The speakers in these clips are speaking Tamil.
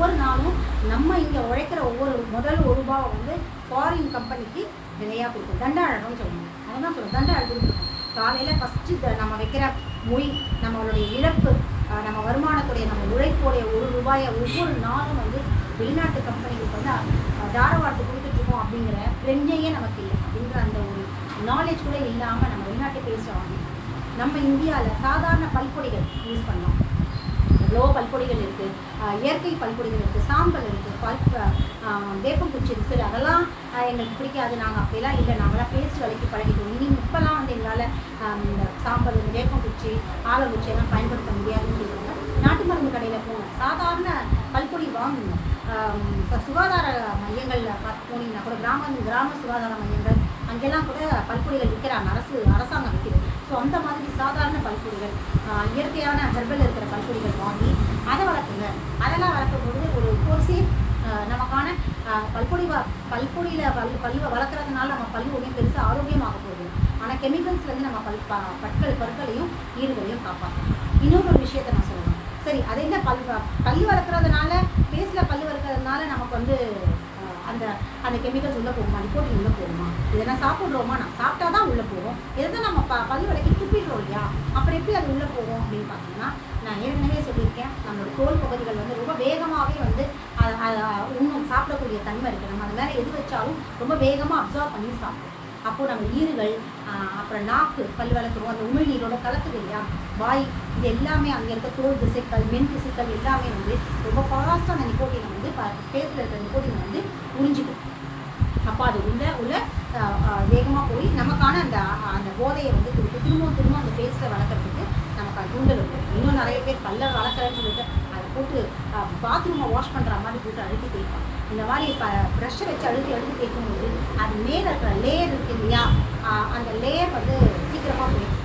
ஒவ்வொரு நாளும் நம்ம இங்கே உழைக்கிற ஒவ்வொரு முதல் ஒரு ரூபாவை வந்து ஃபாரின் கம்பெனிக்கு விலையாக கொடுக்கும். தண்ட அழகம்னு சொல்லுவாங்க. அதான் சொல்லுவோம் தண்ட கொடுத்துருக்கோம் காலையில் ஃபஸ்ட்டு நம்ம வைக்கிற மொய் நம்மளுடைய இழப்பு நம்ம வருமானத்துடைய நம்ம உழைப்புடைய ஒரு ரூபாயை ஒவ்வொரு நாளும் வந்து வெளிநாட்டு கம்பெனிகளுக்கு வந்து தாரவாட்டு கொடுத்துட்ருக்கோம் அப்படிங்கிற பிரஞ்சையே நமக்கு இல்லை அப்படிங்கிற அந்த ஒரு நாலேஜ் கூட இல்லாமல் நம்ம வெளிநாட்டு பேசுகிறோம் வாங்கி நம்ம இந்தியாவில் சாதாரண பல்பொடிகள் யூஸ் பண்ணோம் எவ்வளோ பல்பொடிகள் இருக்குது இயற்கை பல்பொடிகள் இருக்குது சாம்பல் இருக்குது பல் வேப்பங்குச்சி இருக்குது அதெல்லாம் எங்களுக்கு பிடிக்காது. நாங்கள் அப்படிலாம் இல்லை. நாங்களாம் பேஸ்ட் விலைக்கு பழகிட்டோம். இனி இப்போல்லாம் வந்து எங்களால் இந்த சாம்பல் இந்த வேப்பங்குச்சி ஆலங்குச்சி எல்லாம் பயன்படுத்த முடியாதுன்னு சொல்லுவாங்க நாட்டு மருந்து கடையில் போங்க சாதாரண பல்பொடி வாங்குங்க இப்போ சுகாதார மையங்களில் பார்த்து போனீங்கன்னா கூட கிராம கிராம சுகாதார மையங்கள் அங்கெல்லாம் கூட பல்பொடிகள் விற்கிறாங்க. அரசு அரசாங்கம் விற்கிறது. ஸோ அந்த மாதிரி சாதாரண பல்பொடிகள் இயற்கையான ஹெர்பல் இருக்கிற பல்பொடிகள் வாங்கி அதை வளர்க்குங்க. அதெல்லாம் வளர்க்கும் பொழுது ஒரு கோர்ஸே நமக்கான பல்பொடி வ பல்பொடியில் பல் பல்லுவை வளர்க்குறதுனால நம்ம பல்லு ஒன்றும் பெருசாக ஆரோக்கியமாக போகுது. ஆனால் கெமிக்கல்ஸ்லேருந்து நம்ம பல் பற்கள் பற்களையும் ஈடுகளையும் காப்பாற்றும் இன்னொரு ஒரு விஷயத்தை நான் சொல்லணும். சரி அதே என்ன பல் வ- வளர்க்குறதுனால பேஸில் பல் வளர்க்குறதுனால நமக்கு வந்து அந்த அந்த கெமிக்கல்ஸ் உள்ளே போகுமா? நிக்கோட்டின் உள்ளே போகுமா? இதெல்லாம் சாப்பிட்றோமா? நான் சாப்பிட்டா தான் உள்ளே போகும் இதை நம்ம ப பல்லு விலைக்கு துப்பிடுறோம் இல்லையா? அப்புறம் எப்படி அது உள்ளே போகும் அப்படின்னு பார்த்தீங்கன்னா நான் ஏற்கனவே சொல்லியிருக்கேன். நம்மளோட தோல் பகுதிகள் வந்து ரொம்ப வேகமாகவே வந்து அதை அ- சாப்பிடக்கூடிய தன்மை இருக்குது நம்ம அது மேலே எது வச்சாலும் ரொம்ப வேகமாக அப்சர்வ் பண்ணி சாப்பிடும் அப்போ நம்ம ஈறுகள் அப்புறம் நாக்கு பல் வளர்க்குறோம். அந்த உமிழ்நீரோட கலக்குது இல்லையா? வாய் இது எல்லாமே அங்கே இருக்க தோல் திசைக்கள் மென் திசைக்கள் எல்லாமே வந்து ரொம்ப ஃபாஸ்ட்டாக அந்த நிக்கோட்டினை வந்து பேஸில் இருக்கிற நிக்கோட்டினை வந்து உறிஞ்சிக்கும். அப்போ அது உள்ள உள்ள வேகமாக போய் நமக்கான அந்த அந்த போதையை வந்து கொடுத்து திரும்ப திரும்ப அந்த பேஸில் வளர்க்குறதுக்கு நமக்கு அது தூண்டல் இருக்கும் இன்னும் நிறைய பேர் பல்ல வளர்க்குறேன்னு சொல்லிட்டு போட்டு பாத்ரூமை வாஷ் பண்ணுற மாதிரி போட்டு அழுத்தி தேய்ப்பான் இந்த மாதிரி இப்போ ப்ரெஷ்ஷை வச்சு அழுத்தி அழுத்தி தேய்க்கும்போது அது மேலே இருக்கிற லேயர் இருக்கு இல்லையா? அந்த லேயர் வந்து சீக்கிரமாக போயிடும்.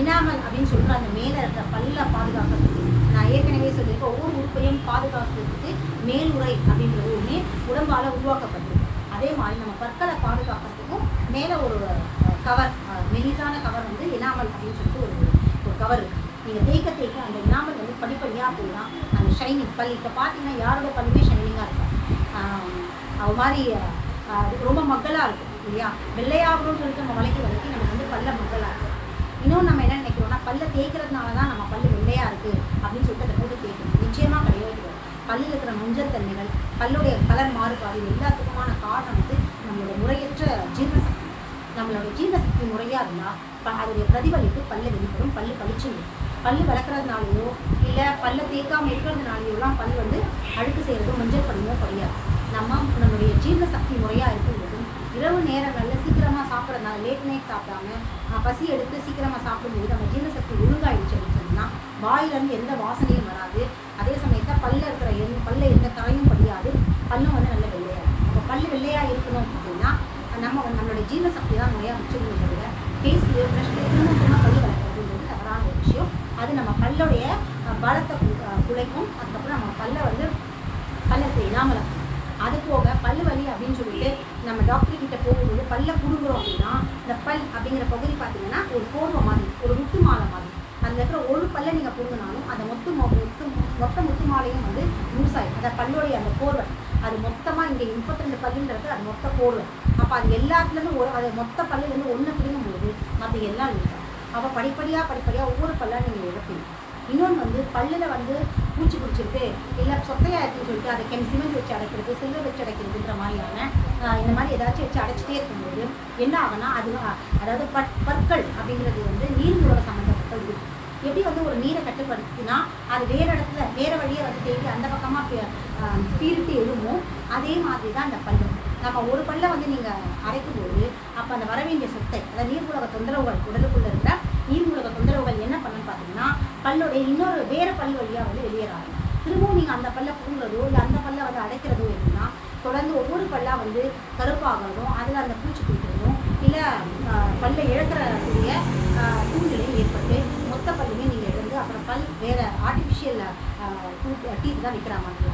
இனாமல் அப்படின்னு சொல்கிற அந்த மேலே இருக்கிற பல்ல பாதுகாக்கிறதுக்கு. நான் ஏற்கனவே சொல்லியிருக்கேன் ஒவ்வொரு உறுப்பையும் பாதுகாக்கிறதுக்கு மேலுரை அப்படின்றது ஒன்று உடம்பால் உருவாக்கப்பட்டிருக்கு. அதே மாதிரி நம்ம பற்களை பாதுகாக்கிறதுக்கும் மேலே ஒரு கவர் மெலிதான கவர் வந்து இனாமல் அப்படின்னு சொல்லிட்டு ஒரு ஒரு கவர் இருக்குது நீங்கள் தேய்க்க தேய்க்க அந்த இனாமல் வந்து படிப்படியாக அப்படின்னா ஷைனிங் பல் இப்போ பார்த்தீங்கன்னா யாரோட பல்லுமே ஷைனிங்காக இருக்கும். அது மாதிரி ரொம்ப மக்களாக இருக்கும் இல்லையா? வெள்ளையாகணும்னு சொல்லிட்டு நம்ம வளைக்கி வளைக்கி நமக்கு வந்து பல்ல மக்களாக இருக்கும். இன்னும் நம்ம என்ன நினைக்கிறோம்னா பல்ல தேய்க்கிறதுனால தான் நம்ம பல்லு வெள்ளையாக இருக்குது அப்படின்னு சொல்லிட்டு அதை போட்டு கேட்கணும் நிச்சயமாக கிடையாது. பல்லில் இருக்கிற மஞ்சள் தன்மைகள் பல்லுடைய கலர் மாறுபாடு எல்லாத்துக்குமான காரணம் வந்து நம்மளோட முறையற்ற ஜீர்ணசக்தி. நம்மளோட ஜீரண சக்தி முறையாக இருந்தால் அதோடைய பிரதிபலிப்பு பல்ல வெளிப்படும் பல்லு பளிச்சுங்க பல்லு வளர்க்குறதுனாலையோ இல்லை பல்ல தேய்க்காம இருக்கிறதுனாலையோலாம் பல் வந்து அழுக்கு செய்கிறதோ மஞ்சள் படிமோ படியாது நம்ம நம்மளுடைய ஜீரண சக்தி முறையாக இருக்கும்போது இரவு நேரங்களில் சீக்கிரமாக சாப்பிட்றதுனால லேட் நைட் சாப்பிடாம பசி எடுத்து சீக்கிரமாக சாப்பிடும்போது நம்ம ஜீரண சக்தி ஒழுங்காயிடுச்சு அப்படின்னு சொன்னால் வாயிலிருந்து எந்த வாசனையும் வராது. அதே சமயத்தில் பல்ல இருக்கிற எந்த பல்ல எந்த கரையும் படியாது. பல்லும் வந்து நல்ல வெள்ளையாக இருக்கும். அப்போ பல்லு வெள்ளையாக இருக்கணும் அப்படின்னா நம்ம நம்மளுடைய ஜீரண சக்தி தான் முறையாக வச்சுக்கணும் தவிர பேஸ்ட்லேயோ ப்ரஷ்லேயோ திரும்ப திரும்ப பல்லு வளர்க்குறதுன்றது தவறான ஒரு விஷயம் அது நம்ம பல்லுடைய அஹ், பலத்தை குலைக்கும். அதுக்கப்புறம் நம்ம பல்ல வந்து பல்ல செய்யாமல் அது போக பல்லு வலி அப்படின்னு சொல்லிட்டு நம்ம டாக்டர் கிட்ட போகும்போது பல்ல கொடுக்குறோம் அப்படின்னா இந்த பல் அப்படிங்கிற பகுதி பார்த்தீங்கன்னா ஒரு கோர்வை மாதிரி ஒரு முத்து மாலை மாதிரி. அந்த இருக்கிற ஒரு பல்லை நீங்கள் புடுங்கினாலும் அந்த மொத்த மொ- மொத்த மொத்த முத்து மாலையும் வந்து லூஸ் ஆகிடும் அந்த பல்லுடைய அந்த கோர்வை. அது மொத்தமாக இங்கே முப்பத்தி ரெண்டு பல்லுன்றது அது மொத்த கோர்வை. அப்போ அது எல்லாத்துலேருந்து ஒரு அது மொத்த பல்லுலேருந்து ஒன்று பிடுங்கும்போது அது எல்லாம் லூஸ் ஆகும். அப்போ படிப்படியாக படிப்படியாக ஒவ்வொரு பல்லாக நீங்கள் இழப்பீங்க. இன்னொன்று வந்து பல்லில் வந்து பூச்சி பிடிச்சிருக்கு. இல்லை சொத்தையாக இருக்குன்னு சொல்லிட்டு அதை கெமி சிமெண்ட் வச்சு அடைக்கிறது சில்வர் வச்சு அடைக்கிறதுன்ற மாதிரியான இந்த மாதிரி ஏதாச்சும் வச்சு அடைச்சிட்டே இருக்கும்போது என்ன ஆகும்னா அது அதாவது பற் பற்கள் அப்படிங்கிறது வந்து நீர்மூலக சம்மந்தப்பட்ட உறுப்பு எப்படி வந்து ஒரு நீரை கட்டுப்படுத்தினா அது வேறு இடத்துல வேறு வழியை வந்து தேடி அந்த பக்கமாக பீரிட்டு எழுமோ அதே மாதிரி தான் அந்த பல்லு. நம்ம ஒரு பல்லை வந்து நீங்கள் அரைக்கும்போது அப்போ அந்த வர வேண்டிய சொத்தை அதாவது நீர்மூலக தொந்தரவுகள் உடலுக்குள்ள இருக்கிற நீர்மூலக தொந்தரவுகள் என்ன பண்ணுன்னு பார்த்தீங்கன்னா பல்லுடைய இன்னொரு வேறு பல் வழியாக வந்து வெளியேறாது திரும்பவும் நீங்கள் அந்த பல்ல புடுங்குறதோ இல்லை அந்த பல்லை வந்து அடைக்கிறதோ எப்படின்னா தொடர்ந்து ஒவ்வொரு பல்லாக வந்து கருப்பாகிறதும் அதில் அந்த பூச்சி பிடிக்கிறதும் இல்லை பல்லை இழக்கிறக்கூடிய தூண்களை ஏற்பட்டு மொத்த பல்லுமே நீங்கள் இழந்து அப்புறம் பல் வேறு ஆர்டிஃபிஷியல் டீத் தான் விற்கிற மாதிரி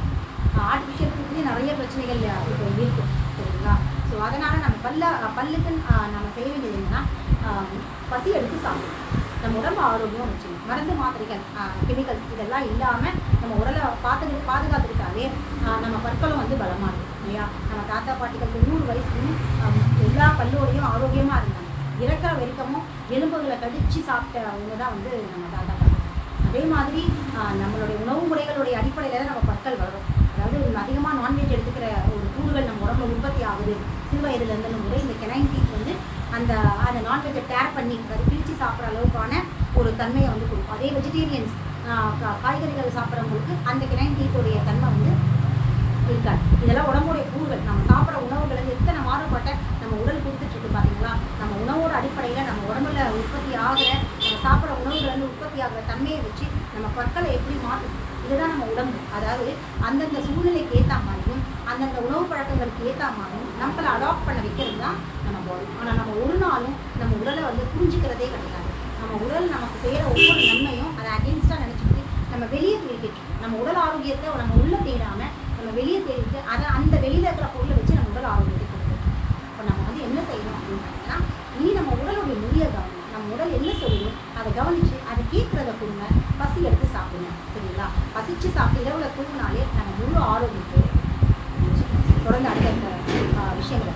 ஆர்டிஃபிஷியல் டீத்லேயே நிறைய பிரச்சனைகள் இப்போ இருக்கு சரிங்களா? ஸோ அதனால் நம்ம பல்ல பல்லுக்கு நம்ம செய்ய வேண்டியது என்னென்னா பசி எடுத்து சாப்பிடணும். நம்ம உடம்பு ஆரோக்கியம் வச்சுக்கணும். மருந்து மாத்திரைகள் கெமிக்கல்ஸ் இதெல்லாம் இல்லாமல் நம்ம உடலை பார்த்து பாதுகாத்துக்கிட்டாலே நம்ம பற்களும் வந்து பலமாக இருக்கும் இல்லையா? நம்ம தாத்தா பாட்டிகள் நூறு வயசுலையும் எல்லா பல்லோடையும் ஆரோக்கியமாக இருந்தாங்க. இறக்கிற வரைக்கமும் எலும்புகளை கடிச்சு சாப்பிட்டவங்க தான் வந்து நம்ம தாத்தா பாட்டி. அதே மாதிரி நம்மளுடைய உணவு முறைகளுடைய அடிப்படையில் தான் நம்ம பற்கள் வளரும். அதாவது அதிகமாக நான்வெஜ் எடுத்துக்கிற ஒரு கூறுகள் நம்ம உடம்புல உற்பத்தி ஆகுது. சிறு வயதுலேருந்து முறை இந்த கெனைன் டீத் அந்த அந்த நான்வெஜ்ஜை டேர் பண்ணி அதை பிரித்து சாப்பிட்ற அளவுக்கான ஒரு தன்மையை வந்து கொடுக்கும். அதே வெஜிடேரியன்ஸ் காய்கறிகள் சாப்பிட்றவங்களுக்கு அந்த கிரைன் டீத்துடைய தன்மை வந்து இருக்காது. இதெல்லாம் உடம்புடைய கூறுகள். நம்ம சாப்பிட்ற உணவுகள் எத்தனை மாறுபட்ட நம்ம உடல் கொடுத்துட்ருக்கு பார்த்தீங்களா? நம்ம உணவோட அடிப்படையில் நம்ம உடம்புல உற்பத்தி ஆகிற நம்ம சாப்பிட்ற உணவுகள் வந்து உற்பத்தி ஆகிற தன்மையை வச்சு நம்ம பற்களை எப்படி மாற்று இதுதான் நம்ம உடம்பு. அதாவது அந்தந்த சூழ்நிலைக்கு ஏற்ற மாதிரியும் அந்தந்த உணவு பழக்கங்களுக்கு ஏற்ற மாதிரியும் நம்மளை அடாப்ட் பண்ண வைக்கிறது தான் நம்ம பாடி ஆனால் நம்ம ஒரு நாளும் நம்ம உடலை வந்து புரிஞ்சுக்கிறதே கிடையாது. நம்ம உடல் நமக்கு செய்கிற ஒவ்வொரு நன்மையும் அதை அகேன்ஸ்டாக நினச்சிக்கிட்டு நம்ம வெளியே தேடிட்டு நம்ம உடல் ஆரோக்கியத்தை நம்ம உள்ளே தேடாமல் நம்ம வெளியே தேடிட்டு அதை அந்த வெளியில் இருக்கிற பொருளை வச்சு நம்ம உடல் ஆரோக்கியத்தை கொடுக்கணும். இப்போ நம்ம வந்து என்ன செய்யணும் அப்படின்னு பார்த்தீங்கன்னா இனி நம்ம உடலுடைய முடிய கவனம் நம்ம உடல் என்ன சொல்லுதோ அதை கவனித்து அதை கேட்குறத கொடுங்க. பசிச்சு சாப்பிட்டு இரவில் தூங்கினாலே நாங்கள் முழு ஆரோக்கியத்தை தொடர்ந்து அடுத்த விஷயங்களை